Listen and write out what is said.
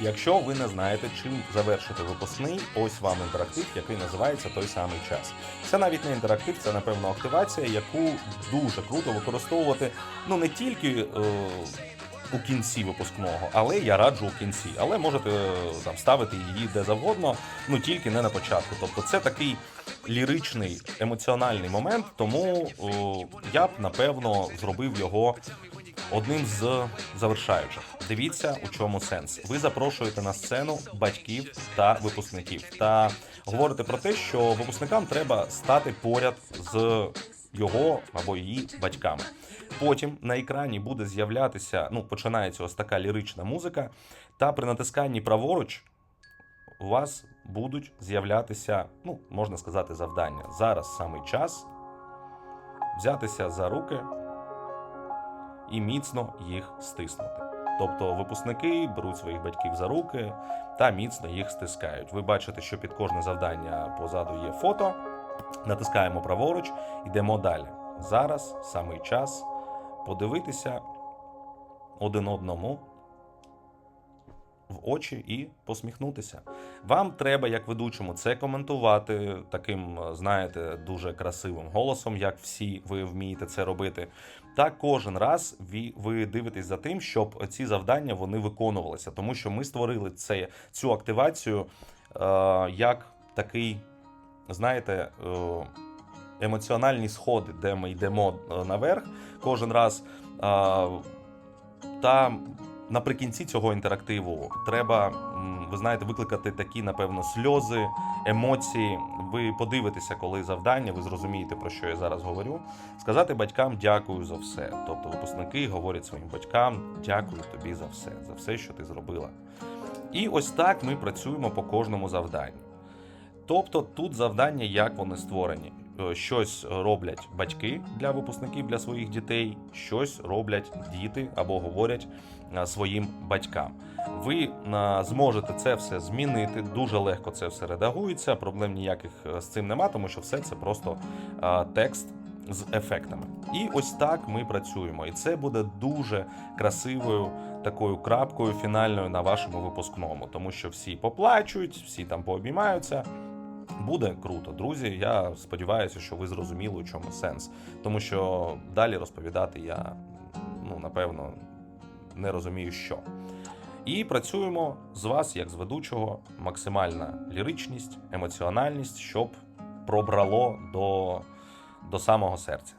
Якщо ви не знаєте, чим завершити випускний, ось вам інтерактив, який називається той самий час. Це навіть не інтерактив, це напевно активація, яку дуже круто використовувати ну не тільки е, у кінці випускного, але я раджу у кінці. Але можете е, там ставити її де завгодно, ну тільки не на початку. Тобто це такий ліричний емоціональний момент, тому о, я б напевно зробив його одним з завершаючих. Дивіться, у чому сенс. Ви запрошуєте на сцену батьків та випускників та говорите про те, що випускникам треба стати поряд з його або її батьками. Потім на екрані буде з'являтися, ну починається ось така лірична музика, та при натисканні праворуч у вас будуть з'являтися, ну можна сказати, завдання. Зараз саме час взятися за руки і міцно їх стиснути. Тобто випускники беруть своїх батьків за руки та міцно їх стискають. Ви бачите, що під кожне завдання позаду є фото. Натискаємо праворуч, йдемо далі. Зараз самий час подивитися один одному в очі і посміхнутися. Вам треба, як ведучому, це коментувати таким, е, знаєте, дуже красивим голосом, як всі ви вмієте це робити. Та кожен раз ви, ви дивитесь за тим, щоб ці завдання вони виконувалися, тому що ми створили це, цю активацію е, як такий, знаєте, е, емоціональні сходи, де ми йдемо е, наверх кожен раз. Та наприкінці цього інтерактиву треба, ви знаєте, викликати такі, напевно, сльози, емоції. Ви подивитеся, коли завдання, ви зрозумієте, про що я зараз говорю. Сказати батькам дякую за все. Тобто випускники говорять своїм батькам дякую тобі за все, за все, що ти зробила. І ось так ми працюємо по кожному завданню. Тобто тут завдання, як вони створені. Е, Щось роблять батьки для випускників для своїх дітей, щось роблять діти або говорять е, своїм батькам. Ви е, зможете це все змінити. Дуже легко це все редагується. Проблем ніяких з цим нема, тому що все це просто текст з ефектами. І ось так ми працюємо. І це буде дуже красивою такою крапкою фінальною на вашому випускному, тому що всі поплачуть, всі там пообіймаються. Буде круто, друзі. Я сподіваюся, що ви зрозуміли, у чому сенс. Тому що далі розповідати я ну напевно не розумію, що. І працюємо з вас, як з ведучого, максимальна ліричність, емоціональність, щоб пробрало до, до самого серця.